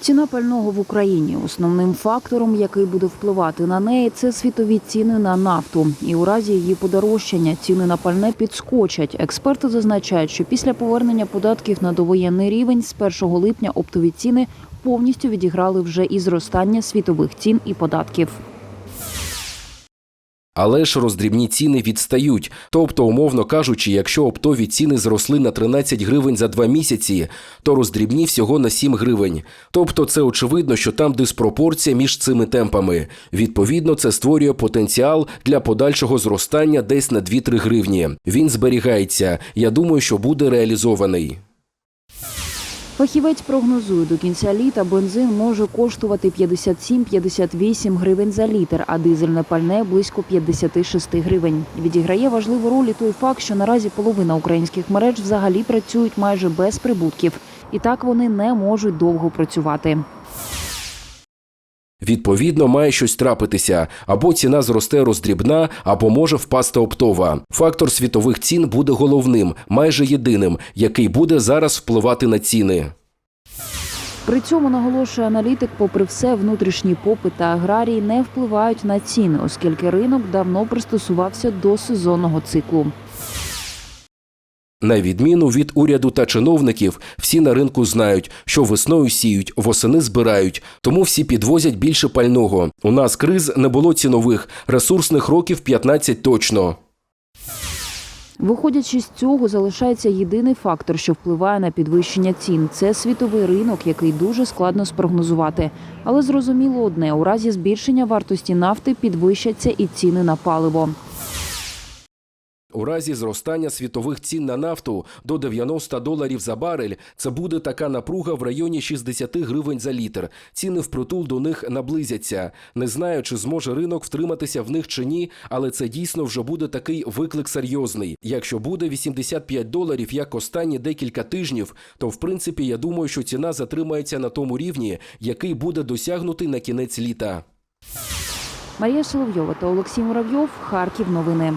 Ціна пального в Україні основним фактором, який буде впливати на неї, це світові ціни на нафту. І у разі її подорожчання ціни на пальне підскочать. Експерти зазначають, що після повернення податків на довоєнний рівень з 1 липня оптові ціни повністю відіграли вже і зростання світових цін і податків. Але ж роздрібні ціни відстають. Тобто, умовно кажучи, якщо оптові ціни зросли на 13 гривень за два місяці, то роздрібні всього на 7 гривень. Тобто, це очевидно, що там диспропорція між цими темпами. Відповідно, це створює потенціал для подальшого зростання десь на 2-3 гривні. Він зберігається. Я думаю, що буде реалізований. Фахівець прогнозує, до кінця літа бензин може коштувати 57-58 гривень за літр, а дизельне пальне близько 56 гривень. Відіграє важливу роль і той факт, що наразі половина українських мереж взагалі працюють майже без прибутків, і так вони не можуть довго працювати. Відповідно, має щось трапитися, або ціна зросте роздрібна, або може впасти оптова. Фактор світових цін буде головним, майже єдиним, який буде зараз впливати на ціни. При цьому наголошує аналітик, попри все, внутрішній попит та аграрії не впливають на ціни, оскільки ринок давно пристосувався до сезонного циклу. На відміну від уряду та чиновників, всі на ринку знають, що весною сіють, восени збирають, тому всі підвозять більше пального. У нас криз не було цінових, ресурсних років 15 точно. Виходячи з цього, залишається єдиний фактор, що впливає на підвищення цін. Це світовий ринок, який дуже складно спрогнозувати. Але зрозуміло одне: у разі збільшення вартості нафти підвищаться і ціни на паливо. У разі зростання світових цін на нафту до 90 доларів за барель це буде така напруга в районі 60 гривень за літр. Ціни впритул до них наблизяться. Не знаю, чи зможе ринок втриматися в них чи ні, але це дійсно вже буде такий виклик серйозний. Якщо буде 85 доларів, як останні декілька тижнів, то в принципі я думаю, що ціна затримається на тому рівні, який буде досягнутий на кінець літа. Марія Соловйова та Олексій Муравйов. Харків. Новини.